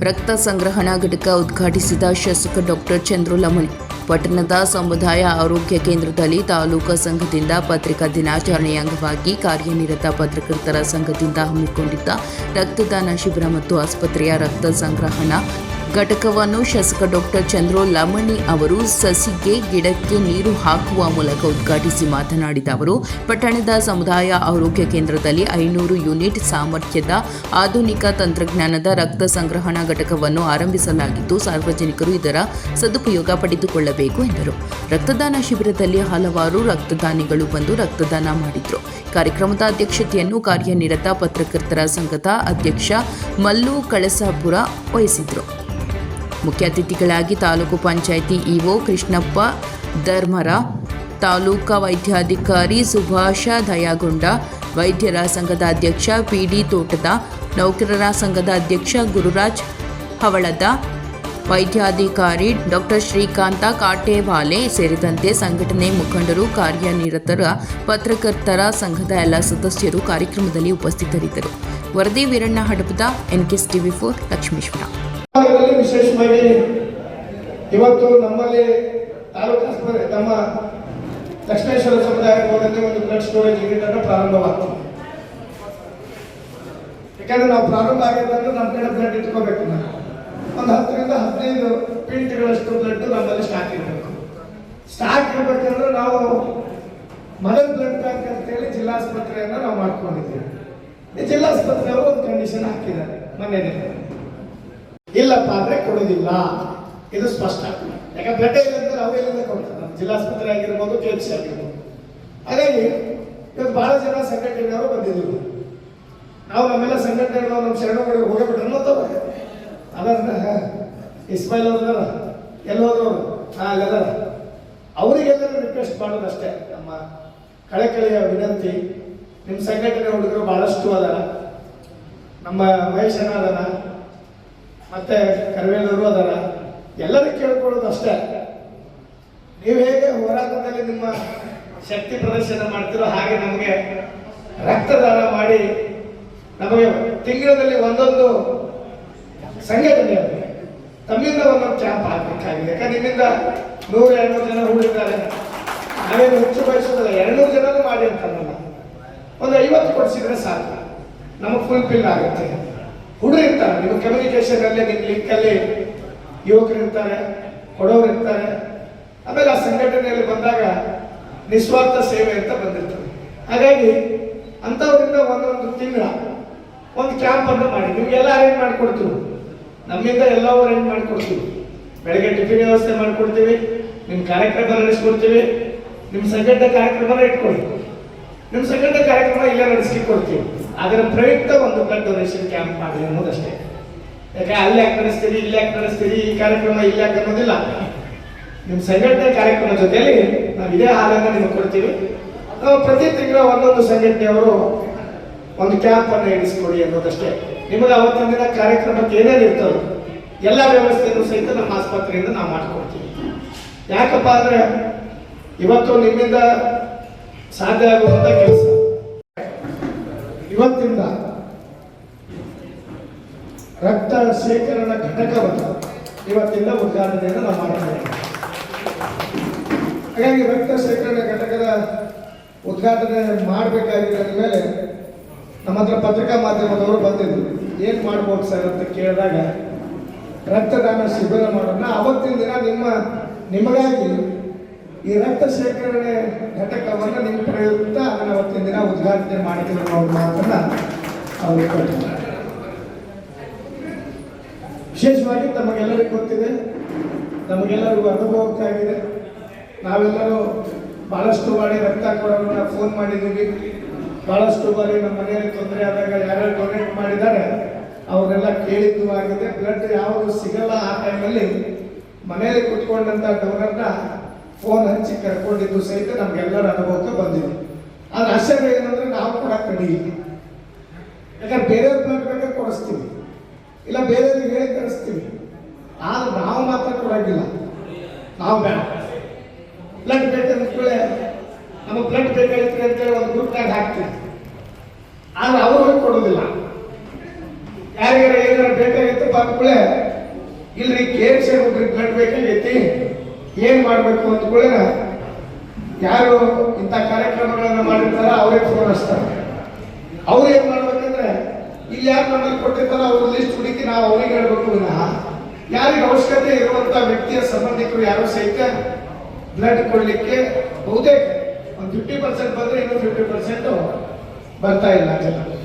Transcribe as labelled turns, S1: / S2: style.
S1: ರಕ್ತ ಸಂಗ್ರಹಣಾ ಘಟಕ ಉದ್ಘಾಟಿಸಿದ ಶಾಸಕ ಡಾಕ್ಟರ್ ಚಂದ್ರು ಲಮಣಿ ಪಟ್ಟಣದ ಸಮುದಾಯ ಆರೋಗ್ಯ ಕೇಂದ್ರದಲ್ಲಿ ತಾಲೂಕಾ ಸಂಘದಿಂದ ಪತ್ರಿಕಾ ದಿನಾಚರಣೆಯ ಅಂಗವಾಗಿ ಕಾರ್ಯನಿರತ ಪತ್ರಕರ್ತರ ಸಂಘದಿಂದ ಹಮ್ಮಿಕೊಂಡಿದ್ದ ರಕ್ತದಾನ ಶಿಬಿರ ಮತ್ತು ಆಸ್ಪತ್ರೆಯ ರಕ್ತ ಸಂಗ್ರಹಣಾ ಘಟಕವನ್ನು ಶಾಸಕ ಡಾಕ್ಟರ್ ಚಂದ್ರೋ ಲಮಣಿ ಅವರು ಸಸಿಗೆ ಗಿಡಕ್ಕೆ ನೀರು ಹಾಕುವ ಮೂಲಕ ಉದ್ಘಾಟಿಸಿ ಮಾತನಾಡಿದ ಅವರು, ಪಟ್ಟಣದ ಸಮುದಾಯ ಆರೋಗ್ಯ ಕೇಂದ್ರದಲ್ಲಿ ಐನೂರು ಯೂನಿಟ್ ಸಾಮರ್ಥ್ಯದ ಆಧುನಿಕ ತಂತ್ರಜ್ಞಾನದ ರಕ್ತ ಸಂಗ್ರಹಣಾ ಘಟಕವನ್ನು ಆರಂಭಿಸಲಾಗಿದ್ದು, ಸಾರ್ವಜನಿಕರು ಇದರ ಸದುಪಯೋಗ ಪಡೆದುಕೊಳ್ಳಬೇಕು ಎಂದರು. ರಕ್ತದಾನ ಶಿಬಿರದಲ್ಲಿ ಹಲವಾರು ರಕ್ತದಾನಿಗಳು ಬಂದು ರಕ್ತದಾನ ಮಾಡಿದರು. ಕಾರ್ಯಕ್ರಮದ ಅಧ್ಯಕ್ಷತೆಯನ್ನು ಕಾರ್ಯನಿರತ ಪತ್ರಕರ್ತರ ಸಂಘದ ಅಧ್ಯಕ್ಷ ಮಲ್ಲು ಕಳಸಾಪುರ ವಹಿಸಿದ್ರು. ಮುಖ್ಯ ಅತಿಥಿಗಳಾಗಿ ತಾಲೂಕು ಪಂಚಾಯಿತಿ ಇಒ ಕೃಷ್ಣಪ್ಪ, ಧರ್ಮರ, ತಾಲೂಕಾ ವೈದ್ಯಾಧಿಕಾರಿ ಸುಭಾಷ ದಯಾಗೊಂಡ, ವೈದ್ಯರ ಸಂಘದ ಅಧ್ಯಕ್ಷ ಪಿಡಿ ತೋಟದ, ನೌಕರರ ಸಂಘದ ಅಧ್ಯಕ್ಷ ಗುರುರಾಜ್ ಹವಳದ, ವೈದ್ಯಾಧಿಕಾರಿ ಡಾಕ್ಟರ್ ಶ್ರೀಕಾಂತ ಕಾಟೇವಾಲೆ ಸೇರಿದಂತೆ ಸಂಘಟನೆ ಮುಖಂಡರು, ಕಾರ್ಯನಿರತರ, ಪತ್ರಕರ್ತರ ಸಂಘದ ಎಲ್ಲ ಸದಸ್ಯರು ಕಾರ್ಯಕ್ರಮದಲ್ಲಿ ಉಪಸ್ಥಿತರಿದ್ದರು. ವರದಿ Veeranna Hadapada NKS TV for Lakshmeshwar.
S2: ಭಾಗದಲ್ಲಿ ವಿಶೇಷವಾಗಿ ಇವತ್ತು ನಮ್ಮಲ್ಲಿ ತಾಲೂಕು ಆಸ್ಪತ್ರೆ, ನಮ್ಮ ದಕ್ಷಿಣೇಶ್ವರ ಸಮುದಾಯ ಭವನದಲ್ಲಿ ಒಂದು ಬ್ಲಡ್ ಸ್ಟೋರೇಜ್ ಯೂನಿಟ್ ಅನ್ನು ಪ್ರಾರಂಭವಾಗ್ತದೆ. ಯಾಕಂದ್ರೆ ನಾವು ಪ್ರಾರಂಭ ಆಗಿದ್ದಂದ್ರೆ ನಮ್ಮ ಕಡೆ ಬ್ಲಡ್ ಇಟ್ಕೋಬೇಕು ನಾವು. ಒಂದು ಹತ್ತರಿಂದ ಹದಿನೈದು ಪಿಂಟ್ಗಳಷ್ಟು ಬ್ಲಡ್ ನಮ್ಮಲ್ಲಿ ಸ್ಟಾಕ್ ಇರಬೇಕು. ಸ್ಟಾಕ್ ಇರಬೇಕಂದ್ರೆ ನಾವು ಮದರ್ ಬ್ಲಡ್ ಬ್ಯಾಂಕ್ ಅಂತೇಳಿ ಜಿಲ್ಲಾಸ್ಪತ್ರೆಯನ್ನು ನಾವು ಮಾಡ್ಕೊಂಡಿದ್ದೀವಿ. ಜಿಲ್ಲಾಸ್ಪತ್ರೆಯವರು ಒಂದು ಕಂಡೀಷನ್ ಹಾಕಿದ್ದಾರೆ ಮೊನ್ನೆ ಇಲ್ಲಪ್ಪ ಅಂದ್ರೆ ಕೊಡೋದಿಲ್ಲ ಇದು ಸ್ಪಷ್ಟ. ಯಾಕಂದ್ರೆ ಬ್ಲಡ್ ಇಲ್ಲಂದ್ರೆ ನಾವು ಎಲ್ಲಿಂದ ಕೊಡ್ತಾರೆ? ನಮ್ಮ ಜಿಲ್ಲಾಸ್ಪತ್ರೆ ಆಗಿರ್ಬೋದು, ಕೆ ಸಿ ಆಗಿರ್ಬೋದು. ಹಾಗಾಗಿ ಇವತ್ತು ಬಹಳ ಜನ ಸಂಘಟನೆಯವರು ಬಂದಿದ್ರು. ನಾವು ನಮ್ಮೆಲ್ಲ ಸಂಘಟನೆಗಳು ನಮ್ಮ ಶರಣಗಳಿಗೆ ಹೋಗಬಿಟ್ರೆ ತಗೋ ಅದನ್ನ ಇಸ್ಮಾಯಿಲ್ ಅವ್ರದಾರ? ಎಲ್ಲೋದ್ರು ಹಾ ಅಲ್ಲೆಲ್ಲ ಅವರಿಗೆಲ್ಲರೂ ರಿಕ್ವೆಸ್ಟ್ ಮಾಡೋದಷ್ಟೇ. ನಮ್ಮ ಕಳೆಕಳೆಯ ವಿನಂತಿ. ನಿಮ್ಮ ಸಂಘಟನೆ ಹುಡುಗರು ಬಹಳಷ್ಟು ಅದಾರ. ನಮ್ಮ ಮಹೇಶನ ಅದಾರ ಮತ್ತೆ ಕರಿವೇಲವರು ಅದರ ಎಲ್ಲರೂ ಕೇಳ್ಕೊಳ್ಳೋದು ಅಷ್ಟೇ. ನೀವು ಹೇಗೆ ಹೋರಾಟದಲ್ಲಿ ನಿಮ್ಮ ಶಕ್ತಿ ಪ್ರದರ್ಶನ ಮಾಡ್ತೀರೋ ಹಾಗೆ ನಮಗೆ ರಕ್ತದಾನ ಮಾಡಿ ನಮಗೆ ತಿಂಗಳಲ್ಲಿ ಒಂದೊಂದು ಸಂಘಟನೆ. ತಮ್ಮಿಂದ ಒಂದೊಂದು ಚಾಂಪ್ ಹಾಕಬೇಕಾಗಿದೆ. ಯಾಕಂದ್ರೆ ನಿಮ್ಮಿಂದ ನೂರ, ಎರಡ್ನೂರು ಜನ ಹುಡುಗಿದ್ದಾರೆ ನಾವೇನು ಹೆಚ್ಚು ಬಯಸೋದಿಲ್ಲ. ಎರಡ್ನೂರು ಜನರು ಮಾಡಿ ಅಂತಾರಲ್ಲ ಒಂದು ಐವತ್ತು ಕೊಡಿಸಿದ್ರೆ ಸಾಕು. ನಮಗೆ ಫುಲ್ ಫಿಲ್ ಆಗುತ್ತೆ. ಹುಡುಗರು ಇರ್ತಾರೆ, ನಿಮ್ಮ ಕಮ್ಯುನಿಕೇಶನ್ ಅಲ್ಲಿ ನಿಮ್ಮ ಲಿಂಕ್ ಅಲ್ಲಿ ಯುವಕರು ಇರ್ತಾರೆ, ಕೊಡೋರು ಇರ್ತಾರೆ. ಆಮೇಲೆ ಆ ಸಂಘಟನೆಯಲ್ಲಿ ಬಂದಾಗ ನಿಸ್ವಾರ್ಥ ಸೇವೆ ಅಂತ ಬಂದಿರ್ತದೆ. ಹಾಗಾಗಿ ಅಂಥವರಿಂದ ಒಂದೊಂದು ತಿಂಗಳ ಒಂದು ಕ್ಯಾಂಪ್ ಅಂತ ಮಾಡಿ. ನಿಮ್ಗೆಲ್ಲ ಅರೇಂಜ್ ಮಾಡಿಕೊಡ್ತೀವಿ. ನಮ್ಮಿಂದ ಎಲ್ಲವೂ ಅರೇಂಜ್ ಮಾಡಿಕೊಡ್ತೀವಿ. ಬೆಳಗ್ಗೆ ಟಿಫಿನ್ ವ್ಯವಸ್ಥೆ ಮಾಡಿಕೊಡ್ತೀವಿ ನಿಮ್ಮ ಕಾರ್ಯಕ್ರಮ ನಡೆಸ್ಕೊಡ್ತೀವಿ ನಿಮ್ಮ ಸಂಘಟನೆ ಕಾರ್ಯಕ್ರಮನ ಇಟ್ಕೊಳ್ಳಿ. ನಿಮ್ಮ ಸಂಘಟನೆ ಕಾರ್ಯಕ್ರಮ ಇಲ್ಲೇ ನಡೆಸ್ಲಿಕ್ಕೆ ಕೊಡ್ತೀವಿ ಅದರ ಪ್ರಯುಕ್ತ ಒಂದು ಬ್ಲಡ್ ಡೊನೇಷನ್ ಕ್ಯಾಂಪ್ ಮಾಡಿ ಅನ್ನೋದಷ್ಟೇ. ಯಾಕೆ ಅಲ್ಲಿ ಯಾಕೆ ನಡೆಸ್ತೀರಿ, ಇಲ್ಲಿ ಯಾಕೆ ನಡೆಸ್ತೀರಿ, ಈ ಕಾರ್ಯಕ್ರಮ ಇಲ್ಲಿ ಯಾಕೆ ಅನ್ನೋದಿಲ್ಲ. ನಿಮ್ಮ ಸಂಘಟನೆ ಕಾರ್ಯಕ್ರಮ ಜೊತೆಯಲ್ಲಿ ನಾವು ಇದೇ ಹಾಲನ್ನು ನಿಮಗೆ ಕೊಡ್ತೀವಿ. ನಾವು ಪ್ರತಿ ತಿಂಗಳ ಒಂದೊಂದು ಸಂಘಟನೆಯವರು ಒಂದು ಕ್ಯಾಂಪ್ ಅನ್ನು ಇರಿಸಿಕೊಡಿ ಅನ್ನೋದಷ್ಟೇ. ನಿಮಗೆ ಅವತ್ತಿನ ದಿನ ಕಾರ್ಯಕ್ರಮಕ್ಕೆ ಏನೇನು ಇರ್ತದೆ ಎಲ್ಲ ವ್ಯವಸ್ಥೆಯನ್ನು ಸಹಿತ ನಮ್ಮ ಆಸ್ಪತ್ರೆಯಿಂದ ನಾವು ಮಾಡ್ಕೊಡ್ತೀವಿ. ಯಾಕಪ್ಪ ಅಂದರೆ ಇವತ್ತು ನಿಮ್ಮಿಂದ ಸಾಧ್ಯ ಆಗುವಂಥ ಕೆಲಸ ಇವತ್ತಿಂದ ರಕ್ತ ಶೇಖರಣಾ ಘಟಕವನ್ನು ಇವತ್ತಿಂದ ಉದ್ಘಾಟನೆಯನ್ನು ನಾವು ಮಾಡ್ತೇವೆ ಹಾಗಾಗಿ ರಕ್ತ ಶೇಖರಣಾ ಘಟಕದ ಉದ್ಘಾಟನೆ ಮಾಡಬೇಕಾಗಿದ್ದ ಮೇಲೆ ನಮ್ಮ ಹತ್ರ ಪತ್ರಿಕಾ ಮಾಧ್ಯಮದವರು ಬಂದಿದ್ದರು ಏನು ಮಾಡ್ಬೋದು ಸರ್ ಅಂತ ಕೇಳಿದಾಗ ರಕ್ತದಾನ ಶಿಬಿರ ಮಾಡೋಣ. ಅವತ್ತಿನ ದಿನ ನಿಮ್ಮ, ನಿಮಗಾಗಿ ಈ ರಕ್ತ ಶೇಖರಣೆ ಘಟಕವನ್ನು ನಿಮ್ಮ ಪ್ರಯುಕ್ತ ಅದನ್ನು ಅವತ್ತಿನ ದಿನ ಉದ್ಘಾಟನೆ ಮಾಡಿದ್ರು ಅನ್ನೋ ಮಾತನ್ನ ಅವರು ಕೊಟ್ಟಿದ್ದಾರೆ ವಿಶೇಷವಾಗಿ ತಮಗೆಲ್ಲರಿಗೂ ಗೊತ್ತಿದೆ ನಮಗೆಲ್ಲರಿಗೂ ಅನುಭವಕ್ಕಾಗಿದೆ ನಾವೆಲ್ಲರೂ ಭಾಳಷ್ಟು ಬಾರಿ ರಕ್ತ ಕೊಡೋಣ ಫೋನ್ ಮಾಡಿದ್ದೀವಿ. ಭಾಳಷ್ಟು ಬಾರಿ ನಮ್ಮ ಮನೆಯಲ್ಲಿ ತೊಂದರೆ ಆದಾಗ ಯಾರ್ಯಾರು ಡೊನೇಟ್ ಮಾಡಿದ್ದಾರೆ ಅವರೆಲ್ಲ ಕೇಳಿದ್ದು ಆಗಿದೆ. ಬ್ಲಡ್ ಯಾವುದು ಸಿಗಲ್ಲ ಆ ಟೈಮಲ್ಲಿ ಮನೆಯಲ್ಲಿ ಕುತ್ಕೊಂಡಂಥ ಡೋನರ್ನ ಫೋನ್ ಹಂಚಿ ಕರ್ಕೊಂಡಿದ್ದು ಸಹಿತ ನಮ್ಗೆಲ್ಲರ ಅನುಭವಕ್ಕೆ ಬಂದಿದೆ. ಆದ್ರೆ ಆಶ್ಚರ್ಯ ಏನಂದ್ರೆ ನಾವು ಕೂಡ ಕಡಿ. ಯಾಕಂದ್ರೆ ಬೇರೆಯವ್ರ ಬ್ಲಡ್ ಬೇಕಾದ್ರೆ ಕೊಡಿಸ್ತೀವಿ. ಇಲ್ಲ ಬೇರೆಯವ್ರಿಗೆ ಹೇಳಿ ಕಳಿಸ್ತೀವಿ ಆದ್ರೆ ನಾವು ಮಾತ್ರ ಕೊಡಂಗಿಲ್ಲ. ನಾವು ಬೇಡ. ಬ್ಲಡ್ ಬೇಕಂದ ಕೂಡಲೇ ನಮಗೆ ಬ್ಲಡ್ ಬೇಕಾಗಿತ್ತು ಅಂತೇಳಿ ಒಂದು ಗ್ರೂಪ್ನಾಗ ಹಾಕ್ತೀವಿ. ಆದ್ರೆ ಅವ್ರಿಗೆ ಹೋಗಿ ಕೊಡೋದಿಲ್ಲ. ಯಾರಿಗಾರ ಏನಾರು ಬೇಕಾಗಿತ್ತು ಬಂದ್ಕೊಳ್ಳೆ ಇಲ್ರಿ ಕೆ ಸಿ ಬ್ಲಡ್ ಬೇಕಾಗೈತಿ ಏನ್ ಮಾಡ್ಬೇಕು ಕೂಡ ಯಾರು ಇಂಥ ಕಾರ್ಯಕ್ರಮಗಳನ್ನು ಮಾಡಿರ್ತಾರ ಅವ್ರಿಗೆ ಫೋನ್ ಹಚ್ತಾರೆ. ಅವ್ರು ಏನ್ ಮಾಡ್ಬೇಕಂದ್ರೆ ಇಲ್ಲಿ ಯಾರು ನಮ್ಮಲ್ಲಿ ಕೊಟ್ಟಿರ್ತಾರ ಅವ್ರ ಲಿಸ್ಟ್ ಹುಡುಕಿ ನಾವು ಅವ್ರಿಗೆ ಹೇಳ್ಬೇಕು ವಿನಃ. ಯಾರಿಗೆ ಅವಶ್ಯಕತೆ ಇರುವಂತ ವ್ಯಕ್ತಿಯ ಸಂಬಂಧಿಕರು ಯಾರು ಸಹಿತ ಬ್ಲಡ್ ಕೊಡ್ಲಿಕ್ಕೆ ಬಹುತೇಕ ಒಂದು ಫಿಫ್ಟಿ ಪರ್ಸೆಂಟ್ ಬಂದ್ರೆ ಇನ್ನೂ ಫಿಫ್ಟಿ ಪರ್ಸೆಂಟ್ ಬರ್ತಾ ಇಲ್ಲ ಜನ.